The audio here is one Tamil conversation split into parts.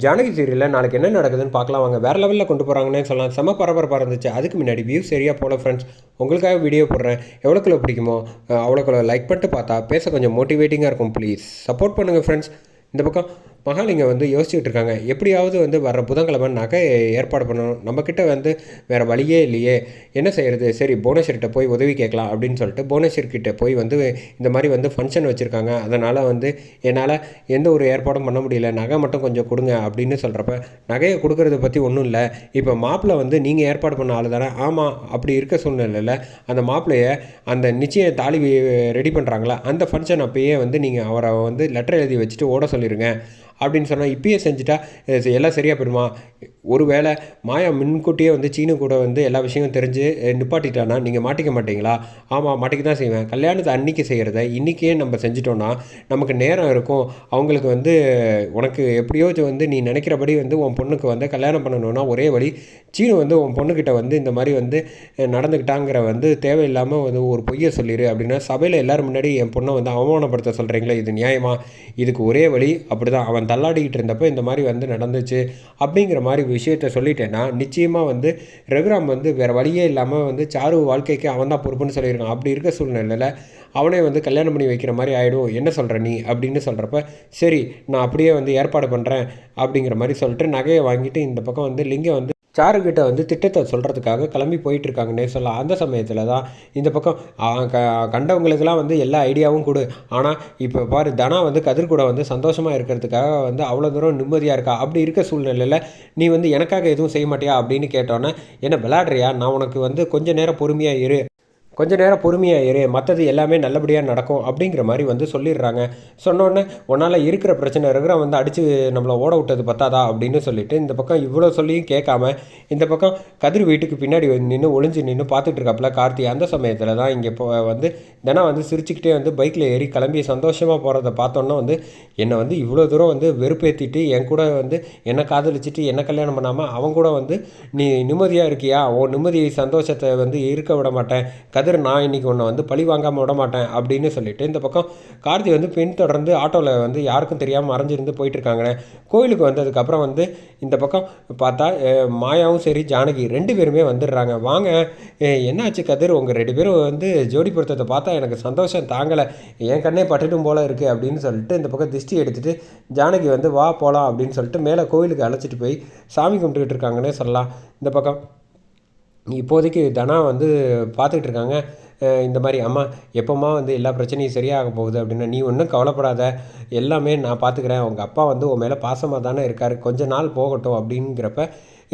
ஜானகி சீரியலில் நாளைக்கு என்ன நடக்குதுன்னு பார்க்கலாம் வாங்க. வேறு லெவலில் கொண்டு போகிறாங்கன்னே சொல்லலாம். செம பரபரப்பாக இருந்துச்சு. அதுக்கு முன்னாடி வியூ சரியாக போல ஃப்ரெண்ட்ஸ் உங்களுக்காக வீடியோ போடுறேன். எவ்வளோக்குள்ள பிடிக்குமோ அவ்வளோக்குள்ள லைக் பண்ணிட்டு பார்த்தா பேச கொஞ்சம் மோட்டிவேட்டிங்காக இருக்கும் ப்ளீஸ் சப்போர்ட் பண்ணுங்கள் ஃப்ரெண்ட்ஸ் இந்த பக்கம் மகாலிங்க வந்து யோசிச்சுட்டு இருக்காங்க எப்படியாவது வந்து வர புதன்கிழமை நகை ஏற்பாடு பண்ணணும். நம்மக்கிட்ட வந்து வேறு வழியே இல்லையே. என்ன செய்கிறது சரி புவனேஸ்வர்கிட்ட போய் உதவி கேட்கலாம் அப்படின்னு சொல்லிட்டு புவனேஸ்வர்கிட்ட போய் வந்து இந்த மாதிரி வந்து ஃபங்க்ஷன் வச்சுருக்காங்க. அதனால் வந்து என்னால் எந்த ஒரு ஏற்பாடும் பண்ண முடியல. நகை மட்டும் கொஞ்சம் கொடுங்க அப்படின்னு சொல்கிறப்ப நகையை கொடுக்கறத பற்றி ஒன்றும் இல்லை. இப்போ மாப்பிள்ளை வந்து நீங்கள் ஏற்பாடு பண்ண ஆள் தானே. ஆமாம் அப்படி இருக்க சூழ்நிலையில் அந்த மாப்பிள்ளையை அந்த நிச்சய தாலி ரெடி பண்ணுறாங்களா அந்த ஃபங்க்ஷன் அப்பயே வந்து நீங்கள் அவரை வந்து லெட்டர் எழுதி வச்சுட்டு ஓட சொல்லிடுங்க அப்படின்னு சொன்னால் இப்பயே செஞ்சுட்டா எல்லாம் சரியாக போயிடுமா? ஒருவேளை மாயா முன்கூட்டியே வந்து சீனு கூட வந்து எல்லா விஷயமும் தெரிஞ்சு நிப்பாட்டிட்டானா நீங்கள் மாட்டிக்க மாட்டீங்களா? ஆமாம் மாட்டிக்க தான் செய்வேன். கல்யாணத்தை அன்றைக்கி செய்கிறத இன்றைக்கே நம்ம செஞ்சிட்டோன்னா நமக்கு நேரம் இருக்கும். அவங்களுக்கு வந்து உனக்கு எப்படியோ வந்து நீ நினைக்கிறபடி வந்து உன் பொண்ணுக்கு வந்து கல்யாணம் பண்ணணும்னா ஒரே வழி சீனு வந்து உன் பொண்ணுக்கிட்ட வந்து இந்த மாதிரி வந்து நடந்துக்கிட்டாங்கிற வந்து தேவையில்லாமல் வந்து ஒரு பொய்யை சொல்லிடு அப்படின்னா சபையில் எல்லோரும் முன்னாடி என் பொண்ணை வந்து அவமானப்படுத்த சொல்கிறீங்களே இது நியாயமா? இதுக்கு ஒரே வழி அப்படி தான் அவன் தள்ளாடிக்கிட்டு இருந்தப்போ இந்த மாதிரி வந்து நடந்துச்சு அப்படிங்கிற மாதிரி விஷயத்த சொல்லிட்டேன்னா நிச்சயமாக வந்து ரகுராம் வந்து வேறு வழியே இல்லாமல் வந்து சாரு வாழ்க்கைக்கு அவன் தான் பொறுப்புன்னு சொல்லியிருக்கான். அப்படி இருக்க சூழ்நிலையில் அவனே வந்து கல்யாணம் பண்ணி வைக்கிற மாதிரி ஆகிடும் என்ன சொல்கிற நீ? அப்படின்னு சொல்கிறப்ப சரி நான் அப்படியே வந்து ஏற்பாடு பண்ணுறேன் அப்படிங்கிற மாதிரி சொல்லிட்டு நகையை வாங்கிட்டு இந்த பக்கம் வந்து லிங்கம் வந்து சாருக்கிட்ட வந்து திட்டத்தை சொல்கிறதுக்காக கிளம்பி போயிட்டுருக்காங்கன்னே சொல்லலாம் அந்த சமயத்தில் தான் இந்த பக்கம் க கண்டவங்களுக்கெல்லாம் வந்து எல்லா ஐடியாவும் கொடு. ஆனால் இப்போ பாரு தனா வந்து கதிர் கூட வந்து சந்தோஷமாக இருக்கிறதுக்காக வந்து அவ்வளோ தூரம் நிம்மதியாக இருக்கா? அப்படி இருக்க சூழ்நிலையில் நீ வந்து எனக்காக எதுவும் செய்ய மாட்டியா? அப்படின்னு கேட்டோன்னே என்ன விளாட்றியா நான் உனக்கு வந்து கொஞ்சம் நேரம் பொறுமையாக இரு. கொஞ்ச நேரம் பொறுமையாக இரு மற்றது எல்லாமே நல்லபடியாக நடக்கும் அப்படிங்கிற மாதிரி வந்து சொல்லிடுறாங்க. சொன்னோடனே உன்னால் இருக்கிற பிரச்சனை இருக்கிற வந்து அடித்து நம்மளை ஓட விட்டது பத்தாதா? அப்படின்னு சொல்லிட்டு இந்த பக்கம் இவ்வளோ சொல்லியும் கேட்காம இந்த பக்கம் கதிர் வீட்டுக்கு பின்னாடி நின்று ஒளிஞ்சு நின்று பார்த்துட்டு இருக்காப்புல கார்த்தி அந்த சமயத்தில் தான் இங்கே இப்போ வந்து தினம் வந்து சிரிச்சுக்கிட்டே வந்து பைக்கில் ஏறி கிளம்பி சந்தோஷமாக போகிறத பார்த்தோன்னா வந்து என்னை வந்து இவ்வளோ தூரம் வந்து வெறுப்பேற்றிட்டு என் கூட வந்து என்னை காதலிச்சிட்டு என்ன கல்யாணம் பண்ணாமல் அவன் கூட வந்து நீ நிம்மதியாக இருக்கியா? உன் நிம்மதி சந்தோஷத்தை வந்து இருக்க விட மாட்டேன். கதிர் நான் இன்னைக்கு உன்னை வந்து பழி வாங்காமல் விட மாட்டேன் அப்படின்னு சொல்லிட்டு இந்த பக்கம் கார்த்தி வந்து பின்தொடர்ந்து ஆட்டோவில் வந்து யாருக்கும் தெரியாமல் மறைஞ்சிருந்து போயிட்டுருக்காங்க. கோயிலுக்கு வந்ததுக்கப்புறம் வந்து இந்த பக்கம் பார்த்தா மாயாவும் சரி ஜானகி ரெண்டு பேருமே வந்துடுறாங்க. வாங்க என்னாச்சு கதிர்? உங்கள் ரெண்டு பேரும் வந்து ஜோடி பொருத்தத்தை பார்த்தா எனக்கு சந்தோஷம் தாங்கலை. என் கண்ணே பட்டுட்டும் போல இருக்குது அப்படின்னு சொல்லிட்டு இந்த பக்கம் திஷ்டி எடுத்துட்டு ஜானகி வந்து வா போகலாம் அப்படின்னு சொல்லிட்டு மேலே கோயிலுக்கு அழைச்சிட்டு போய் சாமி கும்பிட்டுக்கிட்டு இருக்காங்கன்னே சொல்லலாம். இந்த பக்கம் இப்போதைக்கு தனா வந்து பார்த்துக்கிட்டு இருக்காங்க. இந்த மாதிரி அம்மா எப்போம்மா வந்து எல்லா பிரச்சனையும் சரியாக போகுது அப்படின்னா நீ ஒன்றும் கவலைப்படாத. எல்லாமே நான் பார்த்துக்கிறேன் உங்கள் அப்பா வந்து உன் மேலே பாசமாக தானே இருக்கார். கொஞ்ச நாள் போகட்டும் அப்படிங்கிறப்ப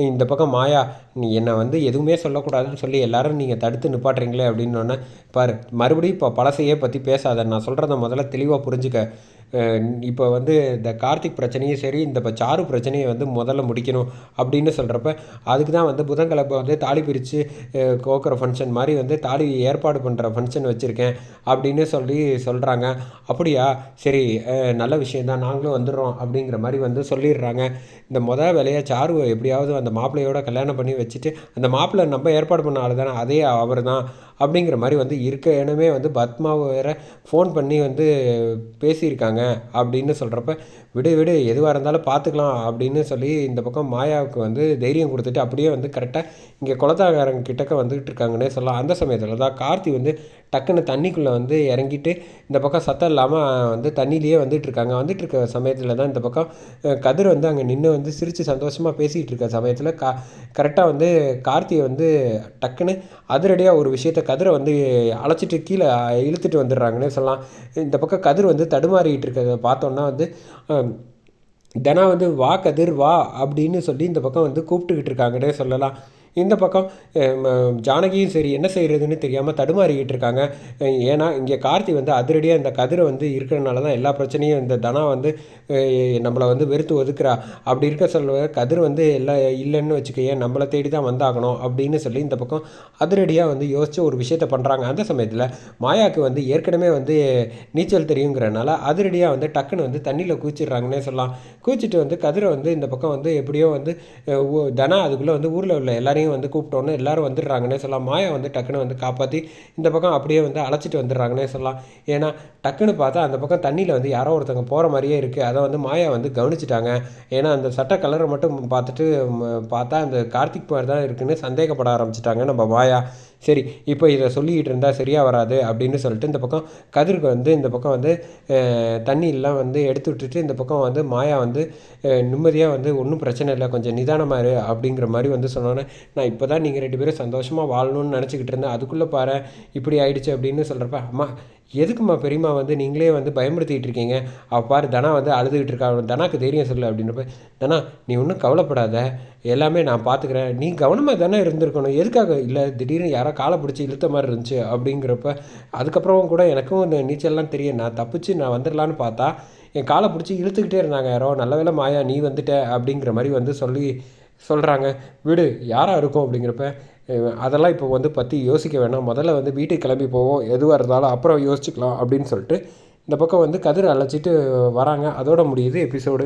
இந்த பக்கம் மாயா நீ என்னை வந்து எதுவுமே சொல்லக்கூடாதுன்னு சொல்லி எல்லாரும் நீங்கள் தடுத்து நிப்பாட்டுறீங்களே அப்படின்னோடனே பாரு மறுபடியும் இப்போ பழசையே பற்றி பேசாத. நான் சொல்கிறத முதல்ல தெளிவாக புரிஞ்சுக்க. இப்போ வந்து இந்த கார்த்திக் பிரச்சனையும் சரி இந்த இப்போ சாரு பிரச்சனையை வந்து முதல்ல முடிக்கணும் அப்படின்னு சொல்கிறப்ப அதுக்கு தான் வந்து புதன்கிழமை வந்து தாலி பிரித்து கோக்குற ஃபங்க்ஷன் மாதிரி வந்து தாலி ஏற்பாடு பண்ணுற ஃபங்க்ஷன் வச்சுருக்கேன் அப்படின்னு சொல்லி சொல்கிறாங்க அப்படியா? சரி நல்ல விஷயந்தான் நாங்களும் வந்துடுறோம் அப்படிங்கிற மாதிரி வந்து சொல்லிடுறாங்க. இந்த மொதல் வேலையை சாருவை எப்படியாவது அந்த மாப்பிள்ளையோட கல்யாணம் பண்ணி வச்சுட்டு அந்த மாப்பிள்ளை நம்ம ஏற்பாடு பண்ண ஆள் தானே அதே அவர் தான் அப்படிங்கிற மாதிரி வந்து இருக்க இடமே வந்து பத்மாவை வேற ஃபோன் பண்ணி வந்து பேசியிருக்காங்க அப்படின்னு சொல்கிறப்ப விடு விடு எதுவாக இருந்தாலும் பார்த்துக்கலாம் அப்படின்னு சொல்லி இந்த பக்கம் மாயாவுக்கு வந்து தைரியம் கொடுத்துட்டு அப்படியே வந்து கரெக்டாக இங்கே குலத்தாகாரங்க கிட்டக்க வந்துகிட்டு இருக்காங்கன்னே சொல்லலாம். அந்த சமயத்தில் தான் கார்த்தி வந்து டக்குன்னு தண்ணிக்குள்ளே வந்து இறங்கிட்டு இந்த பக்கம் சத்தம் இல்லாமல் வந்து தண்ணியிலேயே வந்துட்டுருக்காங்க. வந்துட்டு இருக்க சமயத்தில் தான் இந்த பக்கம் கதிர் வந்து அங்கே நின்று வந்து சிரித்து சந்தோஷமாக பேசிகிட்டு இருக்க சமயத்தில் கா கரெக்டாக வந்து கார்த்தியை வந்து டக்குன்னு அதிரடியாக ஒரு விஷயத்த கதிரை வந்து அழைச்சிட்டு கீழே இழுத்துட்டு வந்துடுறாங்கன்னே சொல்லலாம். இந்த பக்கம் கதிர் வந்து தடுமாறிக்கிட்டு இருக்கிறத பார்த்தோன்னா வந்து தினா வந்து வா கதிர் வா அப்படின்னு சொல்லி இந்த பக்கம் வந்து கூப்பிட்டுக்கிட்டு இருக்காங்கன்னே சொல்லலாம். இந்த பக்கம் ஜானகியும் சரி என்ன செய்கிறதுன்னு தெரியாமல் தடுமாறிக்கிட்டு இருக்காங்க ஏன்னா இங்கே கார்த்தி வந்து அதிரடியாக இந்த கதிரை வந்து இருக்கிறனால தான் எல்லா பிரச்சனையும் இந்த தனா வந்து நம்மளை வந்து வெறுத்து ஒதுக்குறா. அப்படி இருக்க சொல்ல கதிர் வந்து எல்லாம் இல்லைன்னு வச்சுக்கோயே நம்மளை தேடி தான் வந்தாகணும் அப்படின்னு சொல்லி இந்த பக்கம் அதிரடியாக வந்து யோசித்து ஒரு விஷயத்த பண்ணுறாங்க அந்த சமயத்தில் மாயாவுக்கு வந்து ஏற்கனவே வந்து நீச்சல் தெரியுங்கிறனால அதிரடியாக வந்து டக்குன்னு வந்து தண்ணியில் கூச்சிடுறாங்கன்னே சொல்லலாம். கூச்சிட்டு வந்து கதிரை வந்து இந்த பக்கம் வந்து எப்படியோ வந்து தனா அதுக்குள்ளே வந்து ஊரில் உள்ள எல்லாரையும் எல்லாரையும் வந்து கூப்பிட்டோன்னே எல்லாரும் வந்துடுறாங்கன்னே சொல்லலாம். மாயா வந்து டக்குன்னு வந்து காப்பாற்றி இந்த பக்கம் அப்படியே வந்து அழைச்சிட்டு வந்துடுறாங்கன்னே சொல்லலாம். ஏன்னா டக்குன்னு பார்த்தா அந்த பக்கம் தண்ணியில் வந்து யாரோ ஒருத்தவங்க போகிற மாதிரியே இருக்குது அதை வந்து மாயா வந்து கவனிச்சிட்டாங்க. ஏன்னா அந்த சட்ட கலரை மட்டும் பார்த்துட்டு பார்த்தா அந்த கார்த்திக் மாதிரி தான் இருக்குன்னு சந்தேகப்பட ஆரம்பிச்சிட்டாங்க நம்ம மாயா. சரி இப்போ இதை சொல்லிக்கிட்டு இருந்தால் சரியாக வராது அப்படின்னு சொல்லிட்டு இந்த பக்கம் கதிருக்கு வந்து இந்த பக்கம் வந்து தண்ணியெல்லாம் வந்து எடுத்து விட்டுட்டு இந்த பக்கம் வந்து மாயா வந்து நிம்மதியாக வந்து ஒன்றும் பிரச்சனை இல்லை. கொஞ்சம் நிதானமாக இரு அப்படிங்கிற மாதிரி வந்து சொன்னோன்னே நான் இப்போ தான் நீங்கள் ரெண்டு பேரும் சந்தோஷமாக வாழணும்னு நினச்சிக்கிட்டு இருந்தேன். அதுக்குள்ளே பாரு இப்படி ஆயிடுச்சு அப்படின்னு சொல்கிறப்ப அம்மா எதுக்கும்மா பெரியம்மா வந்து நீங்களே வந்து பயமுறுத்திக்கிட்டு இருக்கீங்க? அவ பாரு தனா வந்து அழுதுகிட்டு இருக்கா. தனாக்கு தைரியம் சொல்லு அப்படின்றப்ப தனா நீ ஒன்றும் கவலைப்படாத. எல்லாமே நான் பார்த்துக்கிறேன் நீ கவனமாக தானே இருந்திருக்கணும். எதுக்காக? இல்லை திடீர்னு யாரோ காலை பிடிச்சி இழுத்த மாதிரி இருந்துச்சு. அப்படிங்கிறப்ப அதுக்கப்புறம் கூட எனக்கும் இந்த நீச்சல்லாம் தெரியும் நான் தப்பிச்சு நான் வந்துடலான்னு பார்த்தா என் காலை பிடிச்சி இழுத்துக்கிட்டே இருந்தாங்க யாரோ. நல்ல வேலை மாயா நீ வந்துட்ட. அப்படிங்கிற மாதிரி வந்து சொல்லி சொல்கிறாங்க விடு யாராக இருக்கும் அப்படிங்கிறப்ப அதெல்லாம் இப்போ வந்து பற்றி யோசிக்க வேணாம். முதல்ல வந்து வீட்டுக்கு கிளம்பி போவோம். எதுவாக இருந்தாலும் அப்புறம் யோசிச்சுக்கலாம் அப்படின்னு சொல்லிட்டு இந்த பக்கம் வந்து கதிர் அழைச்சிட்டு வராங்க. அதோட முடியுது எபிசோடு